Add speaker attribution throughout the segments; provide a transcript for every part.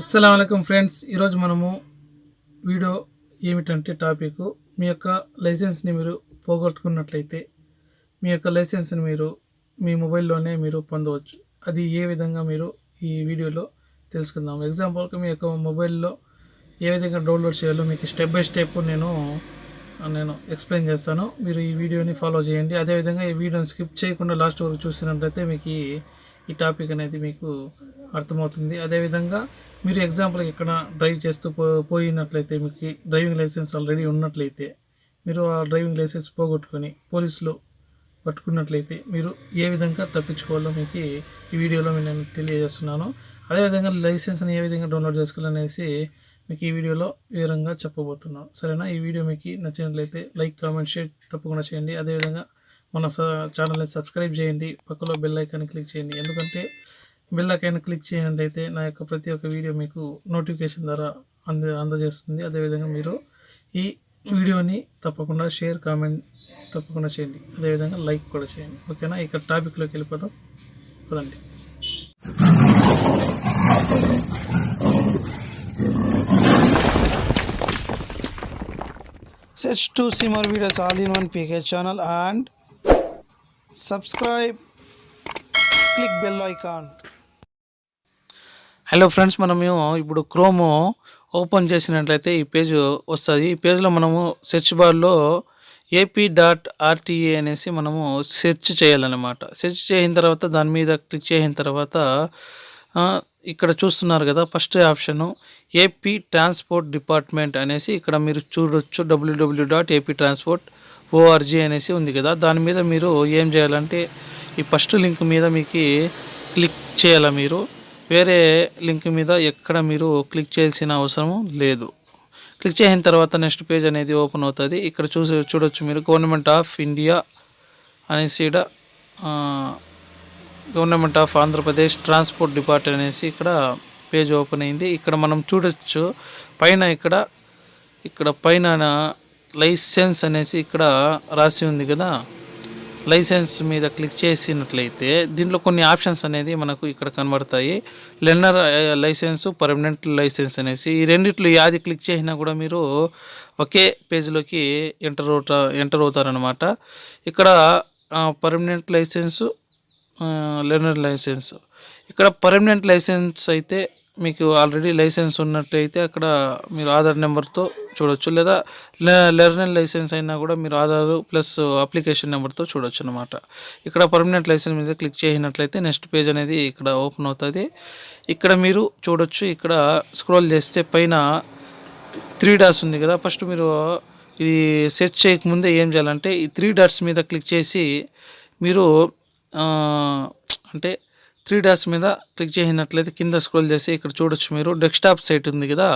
Speaker 1: అస్సలం ఫ్రెండ్స్. ఈరోజు మనము వీడియో ఏమిటంటే టాపిక్ మీ యొక్క లైసెన్స్ని మీరు పోగొట్టుకున్నట్లయితే మీ యొక్క లైసెన్స్ని మీరు మీ మొబైల్లోనే మీరు పొందవచ్చు. అది ఏ విధంగా మీరు ఈ వీడియోలో తెలుసుకుందాం. ఎగ్జాంపుల్కి మీ యొక్క మొబైల్లో ఏ విధంగా డౌన్లోడ్ చేయాలో మీకు స్టెప్ బై స్టెప్ నేను నేను ఎక్స్ప్లెయిన్ చేస్తాను. మీరు ఈ వీడియోని ఫాలో చేయండి. అదేవిధంగా ఈ వీడియోని స్కిప్ చేయకుండా లాస్ట్ వరకు చూసినట్లయితే మీకు ఈ టాపిక్ అనేది మీకు అర్థమవుతుంది. అదేవిధంగా మీరు ఎగ్జాంపుల్ ఇక్కడ డ్రైవ్ చేస్తూ పో పోయినట్లయితే మీకు డ్రైవింగ్ లైసెన్స్ ఆల్రెడీ ఉన్నట్లయితే మీరు ఆ డ్రైవింగ్ లైసెన్స్ పోగొట్టుకొని పోలీసులు పట్టుకున్నట్లయితే మీరు ఏ విధంగా తప్పించుకోవాలో మీకు ఈ వీడియోలో నేను తెలియజేస్తున్నాను. అదేవిధంగా లైసెన్స్ని ఏ విధంగా డౌన్లోడ్ చేసుకోవాలనేసి మీకు ఈ వీడియోలో వివరంగా చెప్పబోతున్నాను. సరేనా? ఈ వీడియో మీకు నచ్చినట్లయితే లైక్ కామెంట్ షేర్ తప్పకుండా చేయండి. అదేవిధంగా మన స- ఛానల్ని సబ్స్క్రైబ్ చేయండి. పక్కలో బెల్ ఐకాన్ని క్లిక్ చేయండి. ఎందుకంటే బెల్ ఐకాన్ క్లిక్ చేయండి నా యొక్క ప్రతి ఒక్క వీడియో మీకు నోటిఫికేషన్ ద్వారా అంద అందజేస్తుంది. అదేవిధంగా మీరు ఈ వీడియోని తప్పకుండా షేర్ కామెంట్ తప్పకుండా చేయండి. అదేవిధంగా లైక్ కూడా చేయండి. ఓకేనా ఇక్కడ టాపిక్లోకి వెళ్ళిపోదాం. పదండి.
Speaker 2: సెస్ to see more videos all in one PK channel and subscribe click bell icon
Speaker 1: hello friends మనము ఇప్పుడు క్రోమ్ ఓపెన్ చేసినట్లయితే ఈ పేజ్ వస్తుంది. ఈ పేజ్లో మనము సెర్చ్ బార్లో ఏపీ డాట్ ఆర్టీఏ అనేసి మనము సెర్చ్ చేయాలన్నమాట. సెర్చ్ చేసిన తర్వాత దాని మీద క్లిక్ చేసిన తర్వాత ఇక్కడ చూస్తున్నారు కదా first option AP transport department అనేసి ఇక్కడ మీరు చూడొచ్చు. WW dot AP transport ORG అనేసి ఉంది కదా దాని మీద మీరు ఏం చేయాలంటే ఈ ఫస్ట్ లింక్ మీద మీకు క్లిక్ చేయాలి మీరు? వేరే లింక్ మీద ఎక్కడ మీరు క్లిక్ చేయాల్సిన అవసరం లేదు. క్లిక్ చేసిన తర్వాత నెక్స్ట్ పేజ్ అనేది ఓపెన్ అవుతుంది. ఇక్కడ చూసి చూడొచ్చు మీరు. గవర్నమెంట్ ఆఫ్ ఇండియా అనేసి ఇక్కడ government of Andhra Pradesh transport department అనేసి ఇక్కడ పేజ్ ఓపెన్ అయింది. ఇక్కడ మనం చూడొచ్చు పైన ఇక్కడ ఇక్కడ పైన లైసెన్స్ అనేసి ఇక్కడ రాసి ఉంది కదా. లైసెన్స్ మీద క్లిక్ చేసినట్లయితే దీంట్లో కొన్ని ఆప్షన్స్ అనేది మనకు ఇక్కడ కనబడతాయి. లెర్నర్ లైసెన్స్ పర్మనెంట్ లైసెన్స్ అనేసి ఈ రెండిట్లో యాది క్లిక్ చేసినా కూడా మీరు ఒకే పేజ్లోకి ఎంటర్ అవుతా ఎంటర్ అవుతారనమాట ఇక్కడ పర్మనెంట్ లైసెన్సు లెర్నర్ లైసెన్స్. ఇక్కడ పర్మనెంట్ లైసెన్స్ అయితే మీకు ఆల్రెడీ లైసెన్స్ ఉన్నట్లయితే అక్కడ మీరు ఆధార్ నెంబర్తో చూడొచ్చు. లేదా లెర్నర్ లైసెన్స్ అయినా కూడా మీరు ఆధార్ ప్లస్ అప్లికేషన్ నెంబర్తో చూడొచ్చు అనమాట ఇక్కడ పర్మనెంట్ లైసెన్స్ మీద క్లిక్ చేసినట్లయితే నెక్స్ట్ పేజ్ అనేది ఇక్కడ ఓపెన్ అవుతుంది. ఇక్కడ మీరు చూడొచ్చు ఇక్కడ స్క్రోల్ చేస్తే పైన త్రీ డాట్స్ ఉంది కదా. ఫస్ట్ మీరు ఇది సెర్చ్ చేయకముందే ఏం చేయాలంటే ఈ త్రీ డాట్స్ మీద క్లిక్ చేసి మీరు అంటే త్రీ డాస్ మీద క్లిక్ చేసినట్లయితే కింద స్క్రోల్ చేసి ఇక్కడ చూడొచ్చు మీరు. డెస్క్టాప్ సైట్ ఉంది కదా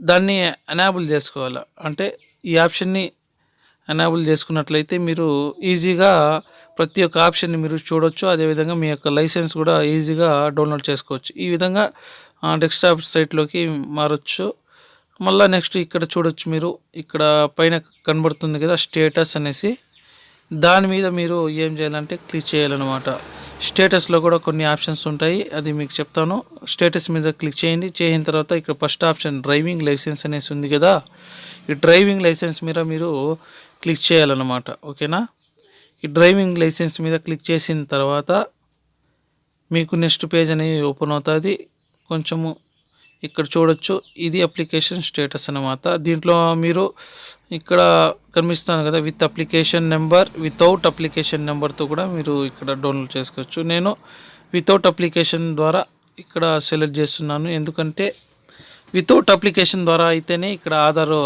Speaker 1: దాన్ని ఎనాబుల్ చేసుకోవాలి? అంటే ఈ ఆప్షన్ని ఎనాబుల్ చేసుకున్నట్లయితే మీరు ఈజీగా ప్రతి ఒక్క ఆప్షన్ని మీరు చూడొచ్చు. అదేవిధంగా మీ యొక్క లైసెన్స్ కూడా ఈజీగా డౌన్లోడ్ చేసుకోవచ్చు. ఈ విధంగా ఆ, డెస్క్టాప్ సైట్లోకి మారొచ్చు. మళ్ళీ నెక్స్ట్ ఇక్కడ చూడొచ్చు మీరు. ఇక్కడ పైన కనబడుతుంది కదా స్టేటస్ అనేసి. దాని మీద మీరు ఏం చేయాలంటే క్లిక్ చేయాలన్నమాట. స్టేటస్లో కూడా కొన్ని ఆప్షన్స్ ఉంటాయి. అది మీకు చెప్తాను. స్టేటస్ మీద క్లిక్ చేయండి. చేసిన తర్వాత ఇక్కడ ఫస్ట్ ఆప్షన్ డ్రైవింగ్ లైసెన్స్ అనేసి ఉంది కదా. ఈ డ్రైవింగ్ లైసెన్స్ మీద మీరు క్లిక్ చేయాలన్నమాట. ఓకేనా? ఈ డ్రైవింగ్ లైసెన్స్ మీద క్లిక్ చేసిన తర్వాత మీకు నెక్స్ట్ పేజ్ అనేది ఓపెన్ అవుతుంది. కొంచెము ఇక్కడ చూడొచ్చు. ఇది అప్లికేషన్ స్టేటస్ అన్నమాట. దీంట్లో మీరు ఇక్కడ కనిపిస్తాను కదా with application number without application నెంబర్తో కూడా మీరు ఇక్కడ డౌన్లోడ్ చేసుకోవచ్చు. నేను వితౌట్ అప్లికేషన్ ద్వారా ఇక్కడ సెలెక్ట్ చేస్తున్నాను. ఎందుకంటే వితౌట్ అప్లికేషన్ ద్వారా అయితేనే ఇక్కడ ఆధార్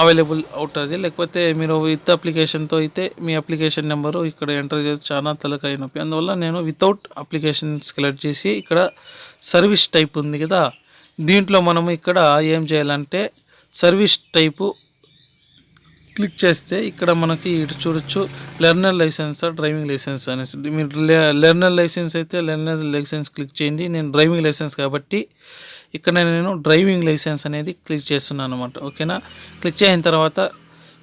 Speaker 1: అవైలబుల్ అవుతుంది లేకపోతే మీరు విత్ అప్లికేషన్తో అయితే మీ అప్లికేషన్ నెంబరు ఇక్కడ ఎంటర్ చేసి చాలా తలకాయ నొప్పి. అందువల్ల నేను వితౌట్ అప్లికేషన్ సెలెక్ట్ చేసి ఇక్కడ సర్వీస్ టైప్ ఉంది కదా. దీంట్లో మనము ఇక్కడ ఏం చేయాలంటే సర్వీస్ టైపు క్లిక్ చేస్తే ఇక్కడ మనకి ఇటు చూడొచ్చు లెర్నర్ లైసెన్స్ డ్రైవింగ్ లైసెన్స్ అనేసి. మీరు లెర్నర్ లైసెన్స్ అయితే లెర్నర్ లైసెన్స్ క్లిక్ చేయండి. నేను డ్రైవింగ్ లైసెన్స్ కాబట్టి ఇక్కడ నేను డ్రైవింగ్ లైసెన్స్ అనేది క్లిక్ చేస్తున్నాను అనమాట ఓకేనా? క్లిక్ చేసిన తర్వాత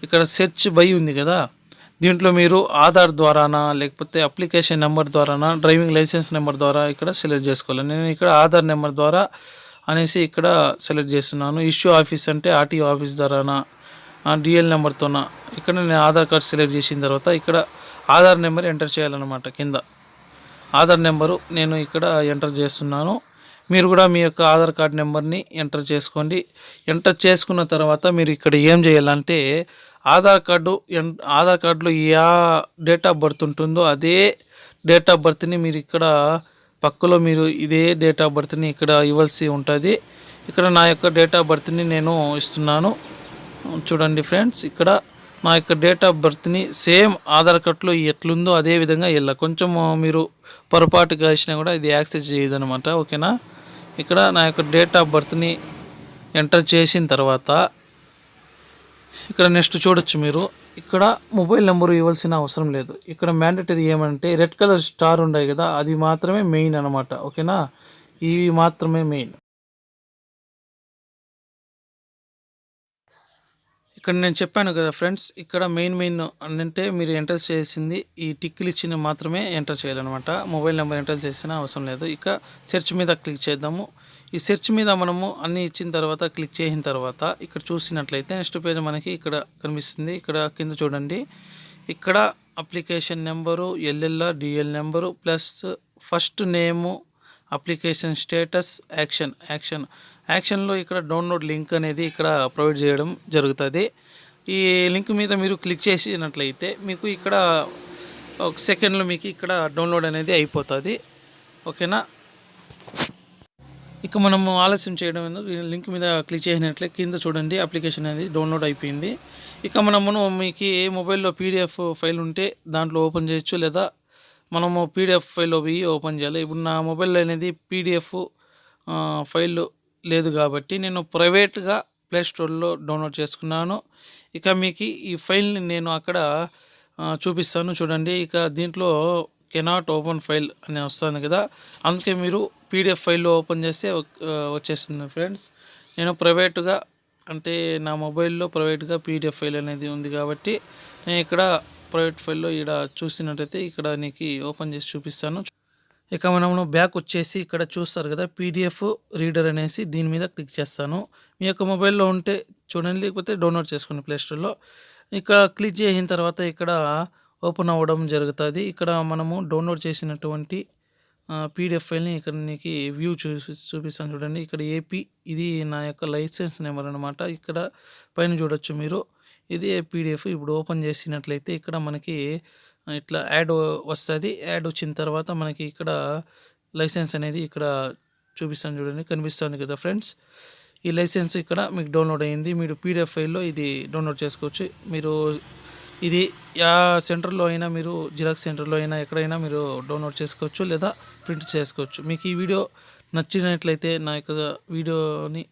Speaker 1: ఇక్కడ సెర్చ్ బై ఉంది కదా? దీంట్లో మీరు ఆధార్ ద్వారానా లేకపోతే అప్లికేషన్ నెంబర్ ద్వారానా డ్రైవింగ్ లైసెన్స్ నెంబర్ ద్వారా ఇక్కడ సెలెక్ట్ చేసుకోవాలి. నేను ఇక్కడ ఆధార్ నెంబర్ ద్వారా అనేసి ఇక్కడ సెలెక్ట్ చేస్తున్నాను. ఇష్యూ ఆఫీస్ అంటే ఆర్టీఓ ఆఫీస్ ద్వారానా డిఎల్ నెంబర్తోనా? ఇక్కడ నేను ఆధార్ కార్డ్ సెలెక్ట్ చేసిన తర్వాత ఇక్కడ ఆధార్ నెంబర్ ఎంటర్ చేయాలన్నమాట కింద. ఆధార్ నెంబరు నేను ఇక్కడ ఎంటర్ చేస్తున్నాను. మీరు కూడా మీ యొక్క ఆధార్ కార్డ్ నెంబర్ని ఎంటర్ చేసుకోండి. ఎంటర్ చేసుకున్న తర్వాత మీరు ఇక్కడ ఏం చేయాలంటే ఆధార్ కార్డు ఎన్- ఆధార్ కార్డులో యా డేట్ ఆఫ్ బర్త్ ఉంటుందో అదే డేట్ ఆఫ్ బర్త్ని మీరు ఇక్కడ పక్కలో మీరు ఇదే డేట్ ఆఫ్ బర్త్ని ఇక్కడ ఇవ్వాల్సి ఉంటుంది. ఇక్కడ నా యొక్క డేట్ ఆఫ్ బర్త్ని నేను ఇస్తున్నాను. చూడండి ఫ్రెండ్స్ ఇక్కడ నా యొక్క డేట్ ఆఫ్ బర్త్ని సేమ్ ఆధార్ కార్డులో ఎట్లుందో అదే విధంగా వెళ్ళా. కొంచెం మీరు పొరపాటుగా ఇచ్చినా కూడా ఇది యాక్సెస్ చేయదు అనమాట ఓకేనా? ఇక్కడ నా యొక్క డేట్ ఆఫ్ బర్త్ని ఎంటర్ చేసిన తర్వాత ఇక్కడ నెక్స్ట్ చూడొచ్చు మీరు. ఇక్కడ మొబైల్ నెంబర్ ఇవ్వాల్సిన అవసరం లేదు. ఇక్కడ మ్యాండటరీ ఏమంటే రెడ్ కలర్ స్టార్ ఉన్నాయి కదా అది మాత్రమే మెయిన్ అనమాట ఓకేనా? ఇవి మాత్రమే మెయిన్ ఇక్కడ నేను చెప్పాను కదా ఫ్రెండ్స్ ఇక్కడ మెయిన్ మెయిన్ అంటే మీరు ఎంటర్ చేసింది ఈ టిక్లు ఇచ్చిన మాత్రమే ఎంటర్ చేయాలన్నమాట. మొబైల్ నెంబర్ ఎంటర్ చేసిన అవసరం లేదు. ఇక సెర్చ్ మీద క్లిక్ చేద్దాము. ఈ సెర్చ్ మీద మనము అన్ని ఇచ్చిన తర్వాత క్లిక్ చేసిన తర్వాత ఇక్కడ చూసినట్లయితే నెక్స్ట్ పేజ్ మనకి ఇక్కడ కనిపిస్తుంది. ఇక్కడ కింద చూడండి. ఇక్కడ application number LLR DL number plus first name application status action action. యాక్షన్లో ఇక్కడ డౌన్లోడ్ లింక్ అనేది ఇక్కడ ప్రొవైడ్ చేయడం జరుగుతుంది. ఈ లింక్ మీద మీరు క్లిక్ చేసినట్లయితే మీకు ఇక్కడ ఒక సెకండ్లో మీకు ఇక్కడ డౌన్లోడ్ అనేది అయిపోతుంది. ఓకేనా? ఇక మనము ఆలస్యం చేయడం ఎందుకు? లింక్ మీద క్లిక్ చేసినట్లే కింద చూడండి అప్లికేషన్ అనేది డౌన్లోడ్ అయిపోయింది. ఇక మనము మీకు ఏ మొబైల్లో పీడిఎఫ్ ఫైల్ ఉంటే దాంట్లో ఓపెన్ చేయొచ్చు లేదా మనము పీడిఎఫ్ ఫైల్లో పోయి ఓపెన్ చేయాలి. ఇప్పుడు నా మొబైల్ అనేది పీడిఎఫ్ ఫైల్ లేదు కాబట్టి నేను ప్రైవేట్గా ప్లేస్టోర్లో డౌన్లోడ్ చేసుకున్నాను. ఇక మీకు ఈ ఫైల్ని నేను అక్కడ చూపిస్తాను చూడండి. ఇక దీంట్లో కెనాట్ ఓపెన్ ఫైల్ అని వస్తుంది కదా అందుకే మీరు పీడిఎఫ్ ఫైల్లో ఓపెన్ చేస్తే వచ్చేస్తుంది ఫ్రెండ్స్. నేను ప్రైవేట్గా అంటే నా మొబైల్లో ప్రైవేట్గా పీడిఎఫ్ ఫైల్ అనేది ఉంది కాబట్టి నేను ఇక్కడ ప్రైవేట్ ఫైల్లో ఇక్కడ చూసినట్టయితే ఇక్కడ నీకు ఓపెన్ చేసి చూపిస్తాను. ఇక మనము బ్యాక్ వచ్చేసి ఇక్కడ చూస్తారు కదా పీడిఎఫ్ రీడర్ అనేసి దీని మీద క్లిక్ చేస్తాను. మీ యొక్క మొబైల్లో ఉంటే చూడండి లేకపోతే డౌన్లోడ్ చేసుకోండి ప్లేస్టోర్లో ఇక క్లిక్ చేసిన తర్వాత ఇక్కడ ఓపెన్ అవ్వడం జరుగుతుంది. ఇక్కడ మనము డౌన్లోడ్ చేసినటువంటి పీడిఎఫ్ ఫైల్ని ఇక్కడ నీకు వ్యూ చూసి చూపిస్తాను చూడండి. ఇక్కడ ఏపీ ఇది నా యొక్క లైసెన్స్ నెంబర్ అనమాట ఇక్కడ పైన చూడొచ్చు మీరు. ఇది పీడిఎఫ్ ఇప్పుడు ఓపెన్ చేసినట్లయితే ఇక్కడ మనకి ఇట్లా యాడ్ వస్తుంది. యాడ్ వచ్చిన తర్వాత మనకి ఇక్కడ లైసెన్స్ అనేది ఇక్కడ చూపిస్తాను చూడండి కనిపిస్తుంది కదా ఫ్రెండ్స్. ఈ లైసెన్స్ ఇక్కడ మీకు డౌన్లోడ్ అయ్యింది మీరు పీడిఎఫ్ ఫైల్లో ఇది డౌన్లోడ్ చేసుకోవచ్చు. మీరు ఇది యా సెంటర్లో అయినా మీరు జిరాక్స్ సెంటర్లో అయినా ఎక్కడైనా మీరు డౌన్లోడ్ చేసుకోవచ్చు లేదా ప్రింట్ చేసుకోవచ్చు. మీకు ఈ వీడియో నచ్చినట్లయితే నా యొక్క వీడియోని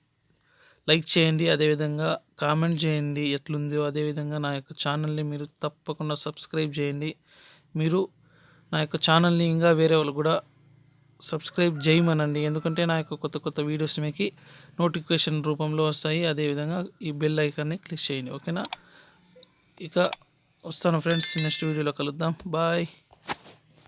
Speaker 1: లైక్ చేయండి. అదేవిధంగా కామెంట్ చేయండి. ఎట్లుందో అదేవిధంగా నా యొక్క ఛానల్ని మీరు తప్పకుండా సబ్స్క్రైబ్ చేయండి. మీరు నా యొక్క ఛానల్ని ఇంకా వేరే వాళ్ళు కూడా సబ్స్క్రైబ్ చేయమనండి. ఎందుకంటే నా యొక్క కొత్త కొత్త వీడియోస్ మీకు నోటిఫికేషన్ రూపంలో వస్తాయి. అదేవిధంగా ఈ బెల్ ఐకాన్ని క్లిక్ చేయండి. ఓకేనా? ఇక వస్తాను ఫ్రెండ్స్ నెక్స్ట్ వీడియోలో కలుద్దాం. బాయ్.